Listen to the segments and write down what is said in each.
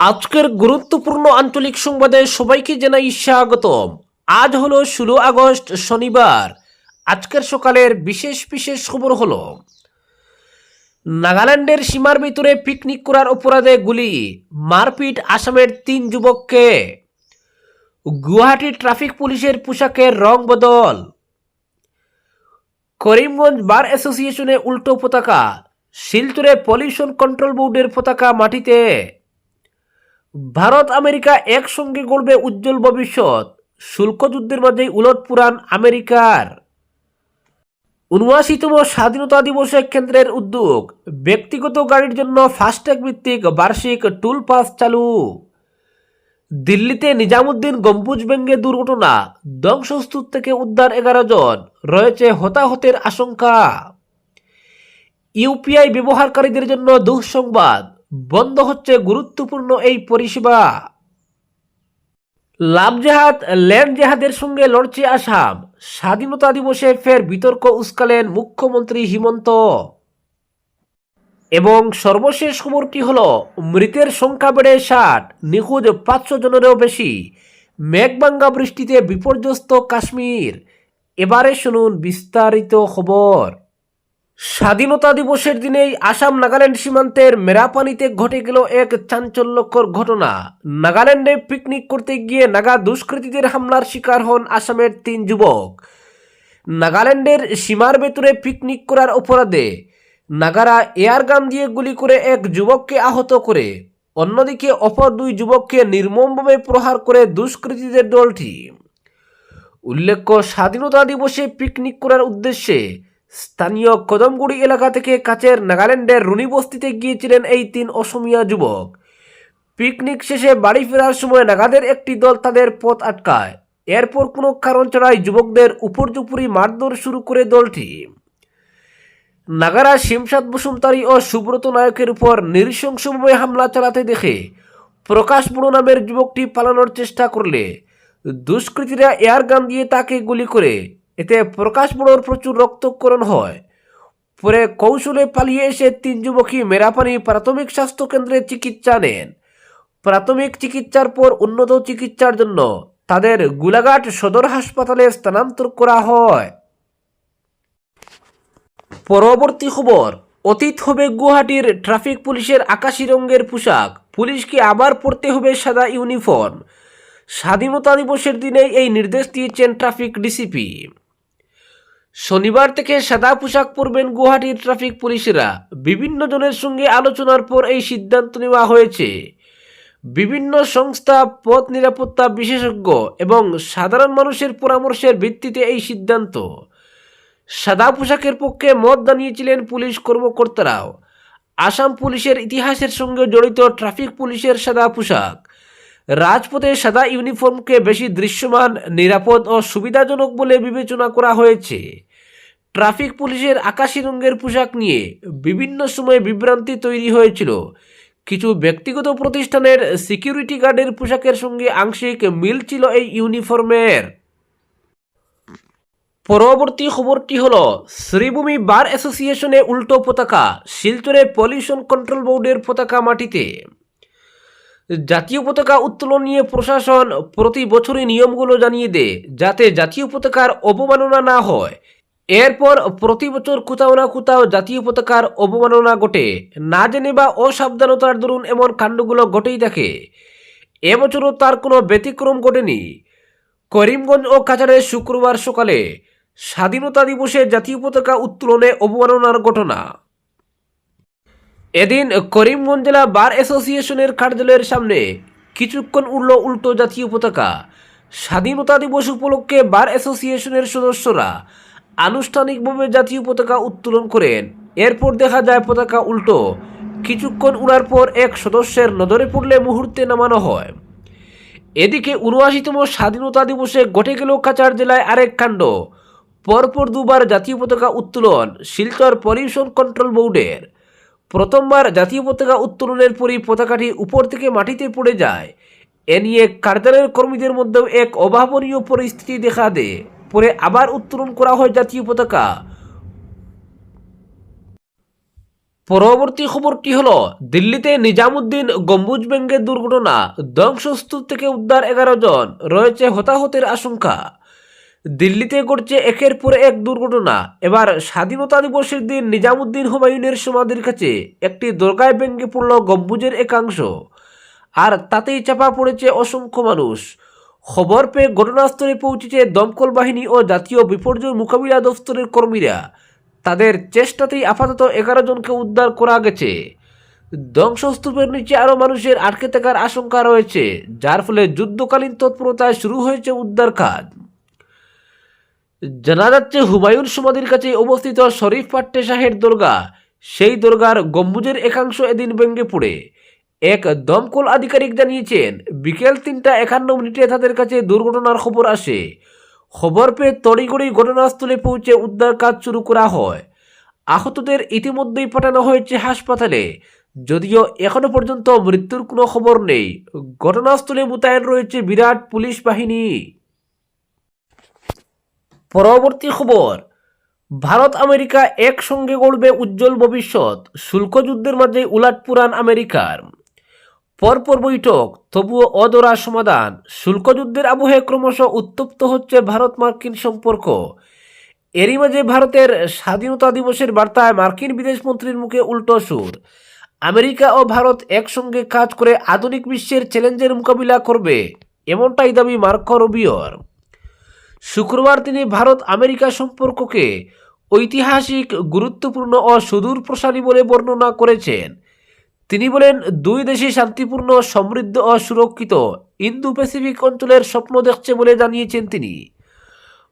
আজকের গুরুত্বপূর্ণ আঞ্চলিক সংবাদে সবাইকে জানাই স্বাগতম। আজ হলো ষোলো আগস্ট, শনিবার। আজকের সকালের বিশেষ বিশেষ খবর হলো, নাগাল্যান্ডের সীমার ভিতরে পিকনিক করার অপরাধে গুলি, মারপিট আসামের তিন যুবককে, গুয়াহাটি ট্রাফিক পুলিশের পোশাকের রং বদল, করিমগঞ্জ বার অ্যাসোসিয়েশনে উল্টো পতাকা, শিলচরে পলিউশন কন্ট্রোল বোর্ডের পতাকা মাটিতে। ভারত আমেরিকা একসঙ্গে গড়বে উজ্জ্বল ভবিষ্যৎ। শুল্ক যুদ্ধের মাঝেই উলট পুরাণ আমেরিকার। উনআশিতম স্বাধীনতা দিবসে কেন্দ্রের উদ্যোগ। ব্যক্তিগত গাড়ির জন্য ফাস্ট্যাগ ভিত্তিক বার্ষিক টুল পাস চালু। দিল্লিতে নিজামুদ্দিন গম্বুজ ব্যঙ্গে দুর্ঘটনা। ধ্বংসস্তূপ থেকে উদ্ধার এগারো জন। রয়েছে হতাহতের আশঙ্কা। ইউপিআই ব্যবহারকারীদের জন্য দুঃসংবাদ। বন্ধ হচ্ছে গুরুত্বপূর্ণ এই পরিষেবা। লাভ জেহাদ ল্যান্ড জেহাদের সঙ্গে লড়ছে আসাম। স্বাধীনতা দিবসে ফের বিতর্ক উস্কালেন মুখ্যমন্ত্রী হিমন্ত। এবং সর্বশেষ খবরটি হল, মৃতের সংখ্যা বেড়ে ষাট, নিখোঁজ পাঁচশো জনেরও বেশি। মেঘবাঙ্গা বৃষ্টিতে বিপর্যস্ত কাশ্মীর। এবারে শুনুন বিস্তারিত খবর। স্বাধীনতা দিবসের দিনেই আসাম নাগাল্যান্ড সীমান্তের মেরাপানিতে ঘটে গেল এক চাঞ্চল্যকর ঘটনা। নাগাল্যান্ডে পিকনিক করতে গিয়ে নাগা দুষ্কৃতীদের হামলার শিকার হন আসামের তিন যুবক। নাগাল্যান্ডের সীমার ভেতরে পিকনিক করার অপরাধে নাগারা এয়ারগান দিয়ে গুলি করে এক যুবককে আহত করে। অন্যদিকে অপর দুই যুবককে নির্মমভাবে প্রহার করে দুষ্কৃতীদের দলটি। উল্লেখ্য, স্বাধীনতা দিবসে পিকনিক করার উদ্দেশ্যে স্থানীয় কদমগুড়ি এলাকা থেকে কাছের নাগাল্যান্ডের রুনি বস্তিতে গিয়েছিলেন এই তিন অসমিয়া যুবক। পিকনিক শেষে বাড়ি ফেরার সময় নাগাদের একটি দল তাদের পথ আটকায়। এরপর কোনো কারণ ছাড়াই যুবকদের উপর্যুপুরি মারধর শুরু করে দলটি। নাগারা শিমসাদ বসুমতারি ও সুব্রত নায়কের উপর নৃশংসভাবে হামলা চালাতে দেখে প্রকাশ বুড়ো নামের যুবকটি পালানোর চেষ্টা করলে দুষ্কৃতীরা এয়ার গান দিয়ে তাকে গুলি করে এতে প্রকাশ বুড়োর প্রচুর রক্তক্ষরণ হয়। পরে কৌশলে পালিয়ে এসে তিন যুবকী মেরাপানি প্রাথমিক স্বাস্থ্য কেন্দ্রে চিকিৎসা নেন। প্রাথমিক চিকিৎসার পর উন্নত চিকিৎসার জন্য তাদের গুলাঘাট সদর হাসপাতালে স্থানান্তর করা হয়। পরবর্তী খবর, অতীত হবে গুয়াহাটির ট্রাফিক পুলিশের আকাশি রঙের পোশাক। পুলিশকে আবার পরতে হবে সাদা ইউনিফর্ম। স্বাধীনতা দিবসের দিনে এই নির্দেশ দিয়েছেন ট্রাফিক ডিসিপি। শনিবার থেকে সাদা পোশাক পরবেন গুয়াহাটির ট্রাফিক পুলিশেরা। বিভিন্ন জনের সঙ্গে আলোচনার পর এই সিদ্ধান্ত নেওয়া হয়েছে। বিভিন্ন সংস্থা, পথ নিরাপত্তা বিশেষজ্ঞ এবং সাধারণ মানুষের পরামর্শের ভিত্তিতে এই সিদ্ধান্ত। সাদা পোশাকের পক্ষে মত জানিয়েছিলেন পুলিশ কর্মকর্তারাও। আসাম পুলিশের ইতিহাসের সঙ্গে জড়িত ট্রাফিক পুলিশের সাদা পোশাক। রাজপথে সাদা ইউনিফর্মকে বেশি দৃশ্যমান, নিরাপদ ও সুবিধাজনক বলে বিবেচনা করা হয়েছে। ট্রাফিক পুলিশের আকাশি রঙের পোশাক নিয়ে বিভিন্ন সময়ে বিভ্রান্তি তৈরি হয়েছিল। কিছু ব্যক্তিগত প্রতিষ্ঠানের সিকিউরিটি গার্ডের পোশাকের সঙ্গে আংশিক মিল ছিল এই ইউনিফর্মের। পরবর্তী খবরটি হল, শ্রীভূমি বার অ্যাসোসিয়েশনে উল্টো পতাকা, শিলচরে পলিউশন কন্ট্রোল বোর্ডের পতাকা মাটিতে। জাতীয় পতাকা উত্তোলন নিয়ে প্রশাসন প্রতি বছরই নিয়মগুলো জানিয়ে দেয়, যাতে জাতীয় পতাকার অবমাননা না হয়। এরপর প্রতি বছর কোথাও না কোথাও জাতীয় পতাকার অবমাননা ঘটে। না জেনে বা অসাবধানতার দরুন এমন কাণ্ডগুলো ঘটেই থাকে এবছরও তার কোনো ব্যতিক্রম ঘটেনি। করিমগঞ্জ ও কাছাড়ে শুক্রবার সকালে স্বাধীনতা দিবসে জাতীয় পতাকা উত্তোলনে অবমাননার ঘটনা। এদিন করিমগঞ্জ জেলা বার অ্যাসোসিয়েশনের কার্যালয়ের সামনে কিছুক্ষণ উড়ল উল্টো জাতীয় পতাকা। স্বাধীনতা দিবস উপলক্ষে বার অ্যাসোসিয়েশনের সদস্যরা আনুষ্ঠানিকভাবে জাতীয় পতাকা উত্তোলন করেন। এরপর দেখা যায় পতাকা উল্টো। কিছুক্ষণ উড়ার পর এক সদস্যের নজরে পড়লে মুহূর্তে নামানো হয়। এদিকে উনআশিতম স্বাধীনতা দিবসে ঘটে গেল কাচার জেলায় আরেক কাণ্ড। পরপর দুবার জাতীয় পতাকা উত্তোলন শিলচর পলিউশন কন্ট্রোল বোর্ডের। প্রথমবার জাতীয় পতাকা উত্তোলনের পরই পতাকাটি উপর থেকে মাটিতে পড়ে যায়। এ নিয়ে কার্যালয়ের কর্মীদের মধ্যেও এক অভাবনীয় পরিস্থিতি দেখা দেয়। পরে আবার উত্তোলন করা হয় জাতীয় পতাকা। পরবর্তী খবরটি হলো, দিল্লিতে নিজামুদ্দিন গম্বুজ ব্যাঙ্গের দুর্ঘটনা, ধ্বংসস্তূপ থেকে উদ্ধার এগারো জন, রয়েছে হতাহতের আশঙ্কা। দিল্লিতে ঘটছে একের পর এক দুর্ঘটনা। এবার স্বাধীনতা দিবসের দিন নিজামুদ্দিন হুমায়ুনের সমাধির কাছে একটি দরগায় ভেঙে পড়ল গম্বুজের একাংশ। আর তাতেই চাপা পড়েছে অসংখ্য মানুষ। খবর পেয়ে ঘটনাস্থলে পৌঁছেছে দমকল বাহিনী ও জাতীয় বিপর্যয় মোকাবিলা দফতরের কর্মীরা। তাদের চেষ্টাতেই আপাতত এগারো জনকে উদ্ধার করা গেছে। ধ্বংসস্তূপের নিচে আরও মানুষের আটকে থাকার আশঙ্কা রয়েছে, যার ফলে যুদ্ধকালীন তৎপরতায় শুরু হয়েছে উদ্ধার কাজ। জানা যাচ্ছে, হুমায়ুন সমাধির কাছে অবস্থিত শরীফ পাট্টে শাহের দরগা সেই দরগার গম্বুজের একাংশ এদিন ভেঙে পড়ে। এক দমকল আধিকারিক জানিয়েছেন, বিকেল তিনটা একান্ন মিনিটে তাদের কাছে দুর্ঘটনার খবর আসে। খবর পেয়ে তড়িগড়ি ঘটনাস্থলে পৌঁছে উদ্ধার কাজ শুরু করা হয়। আহতদের ইতিমধ্যেই পাঠানো হয়েছে হাসপাতালে। যদিও এখনও পর্যন্ত মৃত্যুর কোনো খবর নেই। ঘটনাস্থলে মোতায়েন রয়েছে বিরাট পুলিশ বাহিনী। পরবর্তী খবর, ভারত আমেরিকা একসঙ্গে গড়বে উজ্জ্বল ভবিষ্যৎ। শুল্ক যুদ্ধের মাঝে উলাটপুরান আমেরিকার। পরপর বৈঠক, তবুও অদরা সমাধান। শুল্ক যুদ্ধের আবহে ক্রমশ উত্তপ্ত হচ্ছে ভারত মার্কিন সম্পর্ক। এরই মাঝে ভারতের স্বাধীনতা দিবসের বার্তায় মার্কিন বিদেশমন্ত্রীর মুখে উল্টো সুর। আমেরিকা ও ভারত একসঙ্গে কাজ করে আধুনিক বিশ্বের চ্যালেঞ্জের মোকাবিলা করবে, এমনটাই দাবি মার্কো রুবিওর। শুক্রবার তিনি ভারত আমেরিকা সম্পর্ককে ঐতিহাসিক, গুরুত্বপূর্ণ ও সুদূর প্রসারী বলে বর্ণনা করেছেন। তিনি বলেন, দুই দেশই শান্তিপূর্ণ, সমৃদ্ধ ও সুরক্ষিত। ইন্দো প্যাসিফিক অঞ্চলের স্বপ্ন দেখছে বলে জানিয়েছেন তিনি।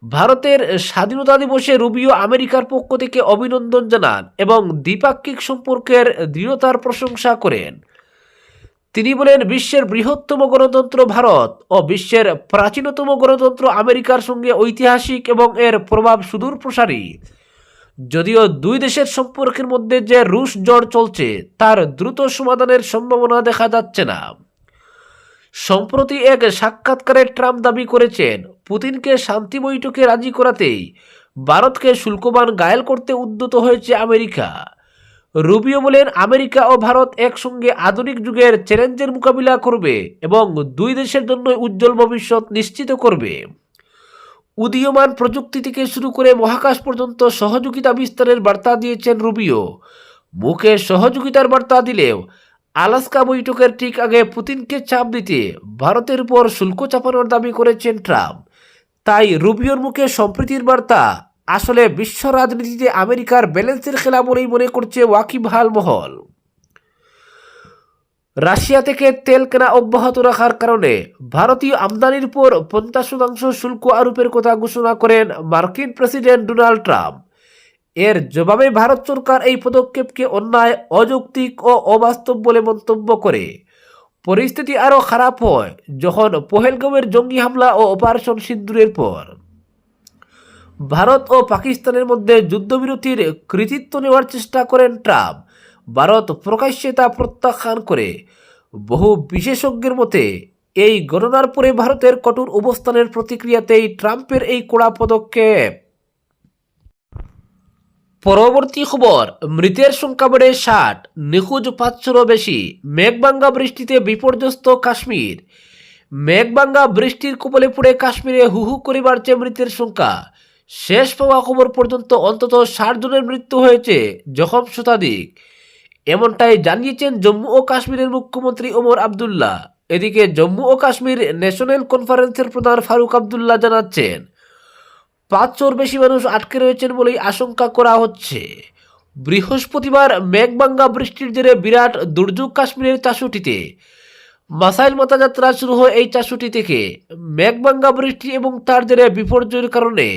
ভারতের স্বাধীনতা দিবসে রুবিও আমেরিকার পক্ষ থেকে অভিনন্দন জানান এবং দ্বিপাক্ষিক সম্পর্কের দৃঢ়তার প্রশংসা করেন। তিনি বলেন, বিশ্বের বৃহত্তম গণতন্ত্র ভারত ও বিশ্বের প্রাচীনতম গণতন্ত্র আমেরিকার সঙ্গে ঐতিহাসিক এবং এর প্রভাব সুদূর প্রসারী যদিও দুই দেশের সম্পর্কের মধ্যে যে রুশ জ্বর চলছে, তার দ্রুত সমাধানের সম্ভাবনা দেখা যাচ্ছে না। সম্প্রতি এক সাক্ষাৎকারে ট্রাম্প দাবি করেছেন, পুতিনকে শান্তি বৈঠকে রাজি করাতেই ভারতকে শুল্কবান গায়েল করতে উদ্যত হয়েছে আমেরিকা। রুবিও বলেন, আমেরিকা ও ভারত একসঙ্গে আধুনিক যুগের চ্যালেঞ্জের মোকাবিলা করবে এবং দুই দেশের জন্য উজ্জ্বল ভবিষ্যৎ নিশ্চিত করবে। উদীয়মান প্রযুক্তি থেকে শুরু করে মহাকাশ পর্যন্ত সহযোগিতা বিস্তারের বার্তা দিয়েছেন রুবিও। মুখে সহযোগিতার বার্তা দিলেও আলাস্কা বৈঠকের ঠিক আগে পুতিনকে চাপ দিতে ভারতের উপর শুল্ক চাপানোর দাবি করেছেন ট্রাম্প। তাই রুবিওর মুখে সম্প্রীতির বার্তা, আসলে বিশ্ব রাজনীতিতে আমেরিকার ব্যালেন্সের খেলা বলেই মনে করছে ওয়াকিবহাল মহল। রাশিয়া থেকে তেল কেনা অব্যাহত রাখার কারণে ভারতীয় আমদানির উপর পঞ্চাশ শতাংশ শুল্ক আরোপের কথা ঘোষণা করেন মার্কিন প্রেসিডেন্ট ডোনাল্ড ট্রাম্প। এর জবাবে ভারত সরকার এই পদক্ষেপকে অন্যায়, অযৌক্তিক ও অবাস্তব বলে মন্তব্য করে। পরিস্থিতি আরও খারাপ হয় যখন পহেলগাঁওয়ের জঙ্গি হামলা ও অপারেশন সিন্দুরের পর। ভারত ও পাকিস্তানের মধ্যে যুদ্ধবিরতির কৃতিত্ব নেওয়ার চেষ্টা করেন ট্রাম্প। ভারত প্রকাশ্যে তা প্রত্যাখ্যান করে। বহু বিশেষজ্ঞের মতে, এই ঘটনার পরে ভারতের কঠোর অবস্থানের প্রতিক্রিয়াতেই ট্রাম্পের এই কড়া পদক্ষেপ। পরবর্তী খবর, মৃতের সংখ্যা বেড়ে ষাট, নিখোঁজ পাঁচশোরও বেশি। মেঘবাঙ্গা বৃষ্টিতে বিপর্যস্ত কাশ্মীর। মেঘবাঙ্গা বৃষ্টির কবলে পড়ে কাশ্মীরে হু হু করে বাড়ছে মৃতের সংখ্যা। শেষ পাওয়া খবর পর্যন্ত অন্তত ষাট জনের মৃত্যু হয়েছে জখম শতাধিক। এমনটাই জানিয়েছেন জম্মু ও কাশ্মীরের মুখ্যমন্ত্রী ওমর আবদুল্লাহ। এদিকে জম্মু ও কাশ্মীর ন্যাশনাল কনফারেন্সের প্রধান ফারুক আবদুল্লাহ জানাচ্ছেন, পাঁচশোর বেশি মানুষ আটকে রয়েছেন বলেই আশঙ্কা করা হচ্ছে। বৃহস্পতিবার মেঘবাঙ্গা বৃষ্টির জেরে বিরাট দুর্যোগ কাশ্মীরের চাষুটিতে। মাসাইল মাতা যাত্রা শুরু হয় এই চাষুটি থেকে। মেঘবাঙ্গা বৃষ্টি এবং তার জেরে বিপর্যয়ের কারণে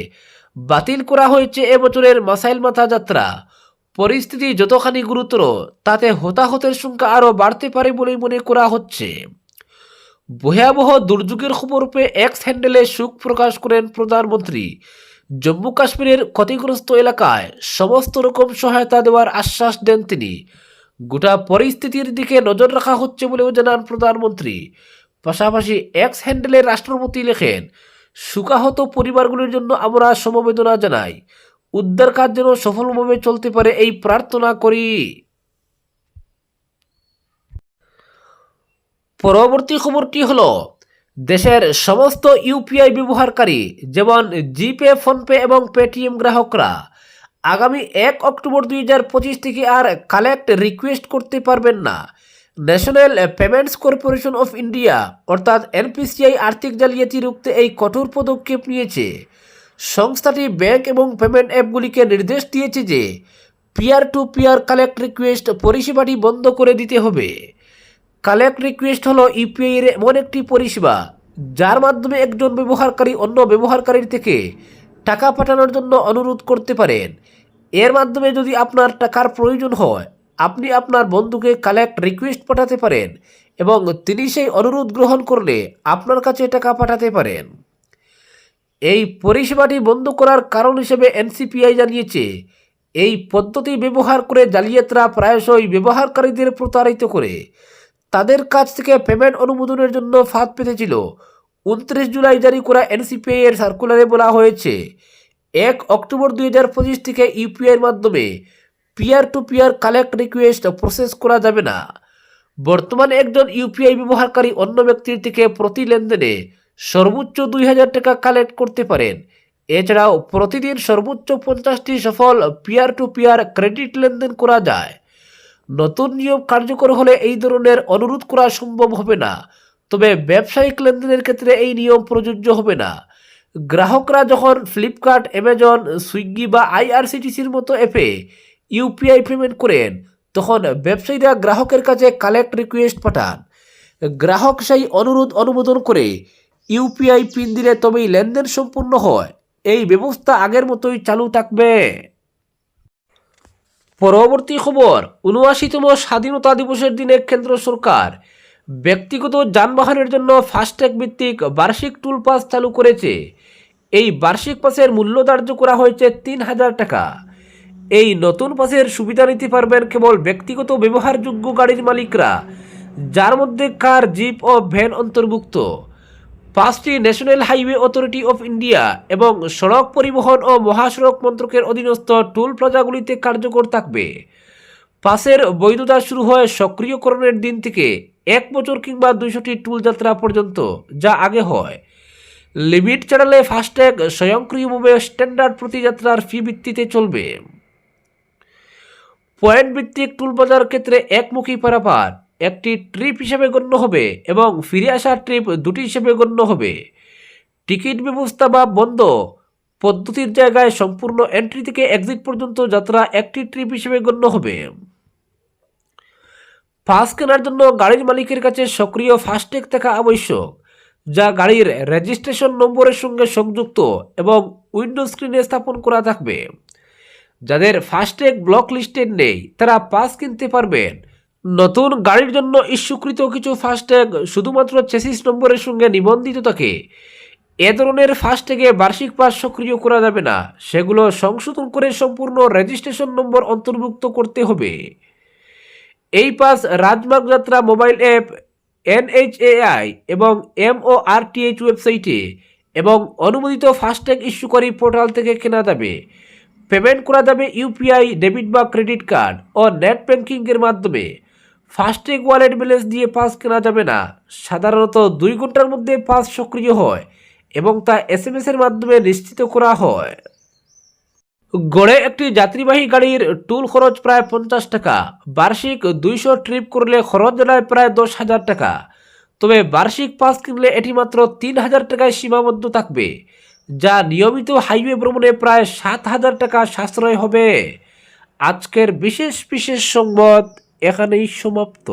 বাতিল করা হয়েছে এবছরের মাসাইল মাথা যাত্রা পরিস্থিতি যতখানি গুরুতর, তাতে হতাহতের সংখ্যা আরও বাড়তে পারে বলেই মনে করা হচ্ছে। ভয়াবহ দুর্যোগের খবর পেয়ে এক্স হ্যান্ডেলে সুখ প্রকাশ করেন প্রধানমন্ত্রী। জম্মু কাশ্মীরের ক্ষতিগ্রস্ত এলাকায় সমস্ত রকম সহায়তা দেওয়ার আশ্বাস দেন তিনি। গোটা পরিস্থিতির দিকে নজর রাখা হচ্ছে বলেও জানান প্রধানমন্ত্রী। পাশাপাশি এক্স হ্যান্ডেলে রাষ্ট্রপতি লেখেন, সুকাহত পরিবারগুলির জন্য আমরা সমবেদনা জানাই। উদ্ধার কাজ যেন সফলভাবে চলতে পারে, এই প্রার্থনা করি। পরবর্তী খবরটি হল, দেশের সমস্ত ইউপিআই ব্যবহারকারী, যেমন জিপে, ফোনপে এবং পেটিএম গ্রাহকরা, আগামী এক অক্টোবর দুই হাজার পঁচিশ থেকে আর কালেক্ট রিকোয়েস্ট করতে পারবেন না। National Payments Corporation of India, অর্থাৎ এনপিসিআই আর্থিক জালিয়াতি রুখতে এই কঠোর পদক্ষেপ নিয়েছে। সংস্থাটি ব্যাংক এবং পেমেন্ট অ্যাপগুলিকে নির্দেশ দিয়েছে যে peer to peer collect request পরিষেবাটি বন্ধ করে দিতে হবে। কালেক্ট রিকোয়েস্ট হলো ইউপিআই এর এমন একটি পরিষেবা যার মাধ্যমে একজন ব্যবহারকারী অন্য ব্যবহারকারীর থেকে টাকা পাঠানোর জন্য অনুরোধ করতে পারেন। এর মাধ্যমে যদি আপনার টাকার প্রয়োজন হয়, আপনি আপনার বন্ধুকে কালেক্ট রিকোয়েস্ট পাঠাতে পারেন এবং তিনি সেই অনুরোধ গ্রহণ করলে আপনার কাছে টাকা পাঠাতে পারেন। এই পরিষেবাটি বন্ধ করার কারণ হিসেবে এনসিপিআই জানিয়েছে। এই পদ্ধতি ব্যবহার করে জালিয়াতরা প্রায়শই ব্যবহারকারীদের প্রতারিত করে। তাদের কাছ থেকে পেমেন্ট অনুমোদনের জন্য ফাঁদ পেতেছিল। উনত্রিশ জুলাই জারি করা এনসিপিআই এর সার্কুলারে বলা হয়েছে, এক অক্টোবর দুই হাজার পঁচিশ থেকে ইউপিআইয়ের মাধ্যমে peer to peer collect request process করা যাবে না। বর্তমানে একজন ইউপিআই ব্যবহারকারী অন্য ব্যক্তির থেকে প্রতি লেনদেনে সর্বোচ্চ দুই হাজার টাকা কালেক্ট করতে পারেন। এছাড়াও প্রতিদিন সর্বোচ্চ পঞ্চাশটি সফল পিয়ার টু পিয়ার ক্রেডিট লেনদেন করা যায়। নতুন নিয়ম কার্যকর হলে এই ধরনের অনুরোধ করা সম্ভব হবে না। তবে ব্যবসায়িক লেনদেনের ক্ষেত্রে এই নিয়ম প্রযোজ্য হবে না। গ্রাহকরা যখন ফ্লিপকার্ট অ্যামাজন সুইগি বা আইআরসিটিসির মতো অ্যাপে ইউপিআই পেমেন্ট করেন, তখন ব্যবসায়ীরা গ্রাহকের কাছে কালেক্ট রিকোয়েস্ট পাঠান। গ্রাহক সেই অনুরোধ অনুমোদন করে ইউপিআই পিন দিলে তবেই লেনদেন সম্পূর্ণ হয়। এই ব্যবস্থা আগের মতোই চালু থাকবে। পরবর্তী খবর উনআশিতম স্বাধীনতা দিবসের দিনে কেন্দ্র সরকার ব্যক্তিগত যানবাহনের জন্য ফাস্ট্যাগ ভিত্তিক বার্ষিক টুল পাস চালু করেছে। এই বার্ষিক পাসের মূল্য ধার্য করা হয়েছে তিন হাজার টাকা। এই নতুন পাসের সুবিধা নিতে পারবেন কেবল ব্যক্তিগত ব্যবহারযোগ্য গাড়ির মালিকরা, যার মধ্যে কার, জিপ ও ভ্যান অন্তর্ভুক্ত। পাঁচটি National Highway Authority of India এবং সড়ক পরিবহন ও মহাসড়ক মন্ত্রকের অধীনস্থ টোল প্লাজাগুলিতে কার্যকর থাকবে। পাসের বৈধতা শুরু হয় সক্রিয়করণের দিন থেকে এক বছর কিংবা দুইশোটি টুল যাত্রা পর্যন্ত, যা আগে হয়। লিমিট ছাড়ালে ফাস্ট্যাগ স্বয়ংক্রিয়ভাবে স্ট্যান্ডার্ড প্রতিযাত্রার ফি ভিত্তিতে চলবে। পয়েন্ট ভিত্তিক টুল বাজার ক্ষেত্রে একমুখী পারাপার একটি ট্রিপ হিসেবে গণ্য হবে এবং ফিরে আসার ট্রিপ দুটি হিসেবে গণ্য হবে। টিকিট ব্যবস্থা বা বন্ধ পদ্ধতির জায়গায় সম্পূর্ণ এন্ট্রি থেকে এক্সিট পর্যন্ত যাত্রা একটি ট্রিপ হিসেবে গণ্য হবে। পাস কেনার জন্য গাড়ির মালিকের কাছে সক্রিয় ফাস্ট্যাগ থাকা আবশ্যক, যা গাড়ির রেজিস্ট্রেশন নম্বরের সঙ্গে সংযুক্ত এবং উইন্ডো স্ক্রিনে স্থাপন করা থাকবে। যাদের ফাস্ট্যাগ ব্লক লিস্টেড নেই, তারা পাস কিনতে পারবেন। নতুন গাড়ির জন্য ইস্যুকৃত কিছু ফাস্ট্যাগ, শুধুমাত্র চেসিস নম্বরের সঙ্গে নিবন্ধিত থাকে এ ধরনের ফাস্ট্যাগে বার্ষিক পাস সক্রিয় করা যাবে না। সেগুলো সংশোধন করে সম্পূর্ণ রেজিস্ট্রেশন নম্বর অন্তর্ভুক্ত করতে হবে। এই পাস রাজমার্গ যাত্রা মোবাইল অ্যাপ, এনএইচএআই এবং এমওআরটিএইচ ওয়েবসাইটে এবং অনুমোদিত ফাস্ট্যাগ ইস্যুকারী পোর্টাল থেকে কেনা যাবে। পেমেন্ট করা যাবে ইউপিআই, ডেবিট বা ক্রেডিট কার্ড ও নেট ব্যাংকিংয়ের মাধ্যমে। ফাস্ট্যাগ ওয়ালেট ব্যালেন্স দিয়ে পাস কেনা যাবে না। সাধারণত দুই ঘণ্টার মধ্যে পাস সক্রিয় হয় এবং তা এস এম এর মাধ্যমে নিশ্চিত করা হয়। গড়ে একটি যাত্রীবাহী গাড়ির টুল খরচ প্রায় পঞ্চাশ টাকা। বার্ষিক দুইশো ট্রিপ করলে খরচ দাঁড়ায় প্রায় দশ হাজার টাকা। তবে বার্ষিক পাস কিনলে এটি মাত্র তিন হাজার টাকায় সীমাবদ্ধ থাকবে, যা নিয়মিত হাইওয়ে ভ্রমণে প্রায় সাত হাজার টাকা সাশ্রয় হবে। আজকের বিশেষ বিশেষ সংবাদ এখানেই সমাপ্ত।